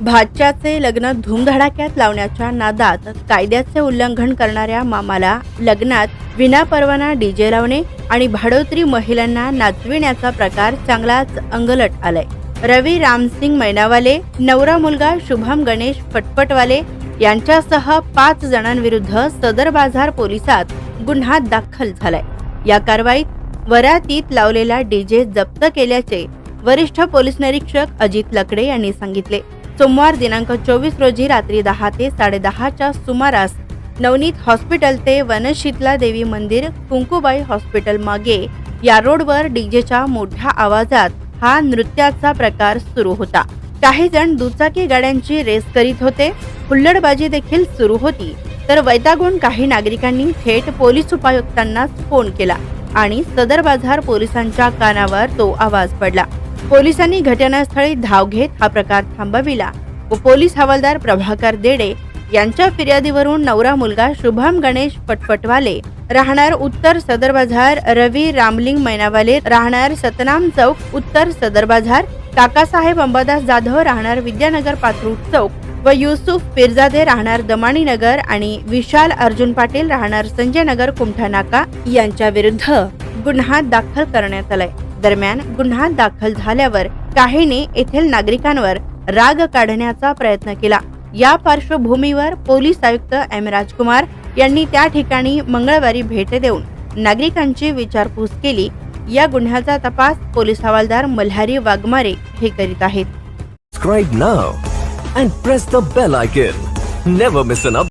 भाच्याचे लग्न धूमधडाक्यात लावण्याच्या नादात कायद्याचे उल्लंघन करणाऱ्या मामाला लग्नात विनापरवाना डीजे लावणे आणि भाडोत्री महिलांना नाचविण्याचा प्रकार चांगलाच अंगलट आलाय. रवी रामसिंग मैनावाले नवरा मुलगा शुभम गणेश फटफटवाले यांच्यासह पाच जणांविरुद्ध सदर बाजार पोलिसात गुन्हा दाखल झालाय. या कारवाईत वरातीत लावलेला डीजे जप्त केल्याचे वरिष्ठ पोलीस निरीक्षक अजित लकडे यांनी सांगितले. सोमवार दिनांक चोवीस रोजी रात्री दहा ते साडेदहाच्या सुमारास नवनीत हॉस्पिटल ते वनशीतला देवी मंदिर कुंकुबाई हॉस्पिटल मागे या रोडवर डीजेच्या मोठ्या आवाजात हा नृत्याचा प्रकार सुरू होता. काही जण दुचाकी गाड्यांची रेस करीत होते. हुल्लडबाजी देखील सुरू होती. तर वैतागून काही नागरिकांनी थेट पोलीस उपायुक्तांनाच फोन केला आणि सदर बाजार पोलिसांच्या कानावर तो आवाज पडला. पोलिसांनी घटनास्थळी धाव घेत हा प्रकार थांबविला. व पोलीस हवालदार प्रभाकर देडे यांच्या फिर्यादीवरून नवरा मुलगा शुभम गणेश पटपटवाले राहणार उत्तर सदर बाजार रवी रामलिंग मैनावाले राहणार सतनाम चौक उत्तर सदर बाजार काकासाहेब अंबादास जाधव राहणार विद्यानगर पात्रूट चौक व युसुफ पिरजादे राहणार दमाणी नगर आणि विशाल अर्जुन पाटील राहणार संजय नगर कुमठा नाका यांच्या विरुद्ध गुन्हा दाखल करण्यात आलाय. दरम्यान गुन्हा दाखल झाल्यावर काहीने येथील नागरिकांवर राग काढण्याचा प्रयत्न केला. या पार्श्वभूमीवर पोलीस आयुक्त एम. राजकुमार यांनी त्या ठिकाणी मंगळवारी भेट देऊन नागरिकांची विचारपूस केली. या गुन्ह्याचा तपास पोलीस हवालदार मल्हारी वाघमारे हे करीत आहेत.